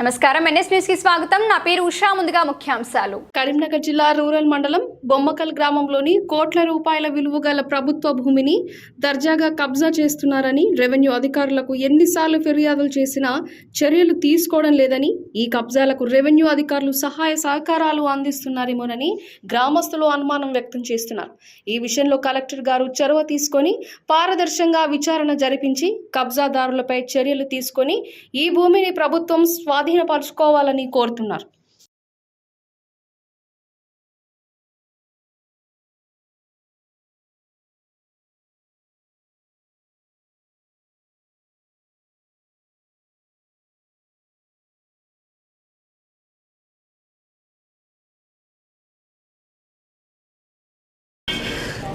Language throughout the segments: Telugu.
నమస్కారం. ఎన్ఎస్ న్యూస్కి స్వాగతం. నా పేరు ఉషా. ముందుగా ముఖ్యాంశాలు. కరీంనగర్ జిల్లా రూరల్ మండలం బొమ్మకల్ గ్రామంలోని కోట్ల రూపాయల విలువ గల ప్రభుత్వ భూమిని దర్జాగా కబ్జా చేస్తున్నారని రెవెన్యూ అధికారులకు ఎన్నిసార్లు ఫిర్యాదులు చేసినా చర్యలు తీసుకోవడం లేదని ఈ కబ్జాలకు రెవెన్యూ అధికారులు సహాయ సహకారాలు అందిస్తున్నారేమోనని గ్రామస్తులు అనుమానం వ్యక్తం చేస్తున్నారు. ఈ విషయంలో కలెక్టర్ గారు చొరవ తీసుకొని పారదర్శకంగా విచారణ జరిపించి కబ్జాదారులపై చర్యలు తీసుకొని ఈ భూమిని ప్రభుత్వం స్వాధీనపరచుకోవాలని కోరుతున్నారు.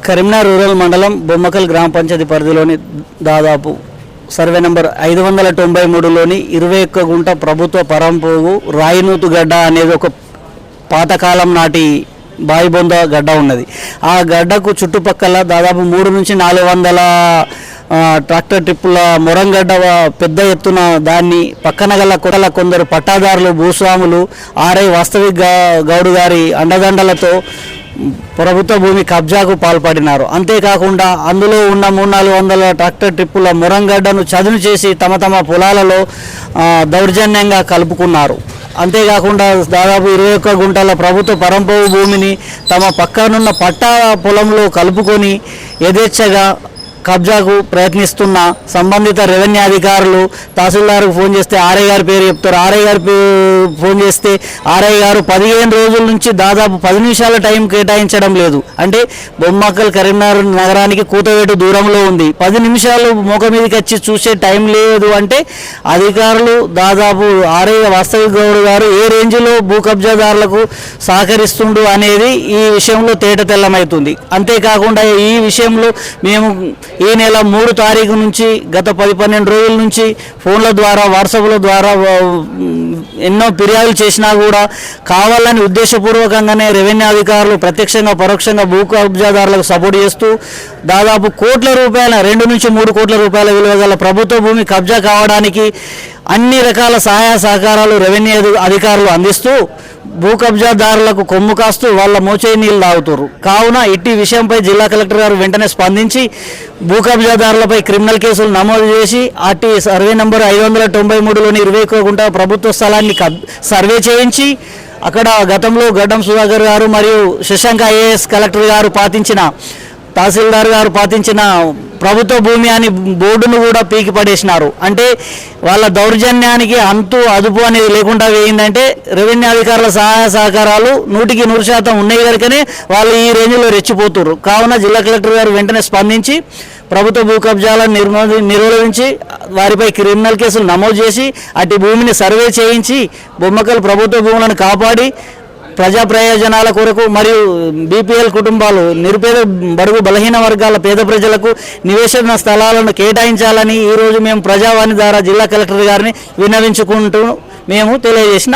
కరీంనగర్ రూరల్ మండలం బొమ్మకల్ గ్రామ పంచాయతీ పరిధిలోని దాదాపు సర్వే నంబర్ ఐదు వందల తొంభై మూడులోని ఇరవై ఒక్క గుంట ప్రభుత్వ పరంపోగు రాయినూతు గడ్డ అనేది ఒక పాతకాలం నాటి బాయిబొంద గడ్డ ఉన్నది. ఆ గడ్డకు చుట్టుపక్కల దాదాపు మూడు నుంచి నాలుగు వందల ట్రాక్టర్ ట్రిప్పుల మొరంగడ్డ పెద్ద ఎత్తున దాన్ని పక్కన గల కొత్తల కొందరు పట్టాదారులు భూస్వాములు ఆర్ఐ వాస్తవిక్ గౌడు గారి అండదండలతో ప్రభుత్వ భూమి కబ్జాకు పాల్పడినారు. అంతేకాకుండా అందులో ఉన్న మూడు నాలుగు వందల ట్రాక్టర్ ట్రిప్పుల మురంగడ్డను చదును చేసి తమ తమ పొలాలలో దౌర్జన్యంగా కలుపుకున్నారు. అంతేకాకుండా దాదాపు ఇరవై ఒక్క గుంటల ప్రభుత్వ పరంపవు భూమిని తమ పక్కనున్న పట్టా పొలంలో కలుపుకొని యథేచ్ఛగా కబ్జాకు ప్రయత్నిస్తున్న సంబంధిత రెవెన్యూ అధికారులు తహసీల్దార్కు ఫోన్ చేస్తే ఆర్ఐ గారి పేరు చెప్తారు. ఆర్ఐ గారి పే- ఫోన్ చేస్తే ఆర్ఐ గారు పదిహేను రోజుల నుంచి దాదాపు పది నిమిషాల టైం కేటాయించడం లేదు. అంటే బొమ్మక్కల్ కరీంనగర్ నగరానికి కూతవేటు దూరంలో ఉంది. పది నిమిషాలు ముఖ మీదకి వచ్చి చూసే టైం లేదు అంటే అధికారులు దాదాపు ఆర్ఐ వాస్తవిక గౌడ్ గారు ఏ రేంజ్లో భూ కబ్జాదారులకు సహకరిస్తుండు అనేది ఈ విషయంలో తేట తెల్లమవుతుంది అంతేకాకుండా ఈ విషయంలో మేము ఈ నెల మూడు తారీఖు నుంచి గత పది పన్నెండు రోజుల నుంచి ఫోన్ల ద్వారా వాట్సాప్ల ద్వారా ఎన్నో ఫిర్యాదులు చేసినా కూడా కావాలని ఉద్దేశపూర్వకంగానే రెవెన్యూ అధికారులు ప్రత్యక్షంగా పరోక్షంగా భూ కబ్జాదారులకు సపోర్ట్ చేస్తూ దాదాపు కోట్ల రూపాయల రెండు నుంచి మూడు కోట్ల రూపాయల విలువ గల ప్రభుత్వ భూమి కబ్జా కావడానికి అన్ని రకాల సహాయ సహకారాలు రెవెన్యూ అధి- అధికారులు అందిస్తూ భూ కబ్జాదారులకు కొమ్ము కాస్తూ వాళ్ళ మోచే నీళ్ళు తాగుతారు కావున ఇట్టి విషయంపై జిల్లా కలెక్టర్ గారు వెంటనే స్పందించి భూ కబ్జాదారులపై క్రిమినల్ కేసులు నమోదు చేసి అట్టి సర్వే నంబర్ ఐదు వందల తొంభై మూడులోని ఇరవై గుంట ప్రభుత్వ స్థలాన్ని కబ్ సర్వే చేయించి అక్కడ గతంలో గడ్డం సుధాకర్ గారు మరియు శశాంక ఐఏఎస్ కలెక్టర్ గారు పాటించిన తహసీల్దార్ గారు పాటించిన ప్రభుత్వ భూమి అని బోర్డును కూడా పీకి పడేసినారు. అంటే వాళ్ళ దౌర్జన్యానికి అంతు అదుపు అనేది లేకుండా వేయిందంటే రెవెన్యూ అధికారుల సహాయ సహకారాలు నూటికి నూరు శాతం ఉన్నాయి కనుకనే వాళ్ళు ఈ రేంజ్లో రెచ్చిపోతున్నారు కావున జిల్లా కలెక్టర్ గారు వెంటనే స్పందించి ప్రభుత్వ భూ కబ్జాలను నిర్మూ నిరోధించి వారిపై క్రిమినల్ కేసులు నమోదు చేసి అటు భూమిని సర్వే చేయించి బొమ్మకలు ప్రభుత్వ భూములను కాపాడి ప్రజా ప్రయోజనాల కొరకు మరియు బీపీఎల్ కుటుంబాలు నిరుపేద బడుగు బలహీన వర్గాల పేద ప్రజలకు నివేశన స్థలాలను కేటాయించాలని ఈరోజు మేము ప్రజావాణి ద్వారా జిల్లా కలెక్టర్ గారిని విన్నవించుకుంటూ మేము తెలియజేసిన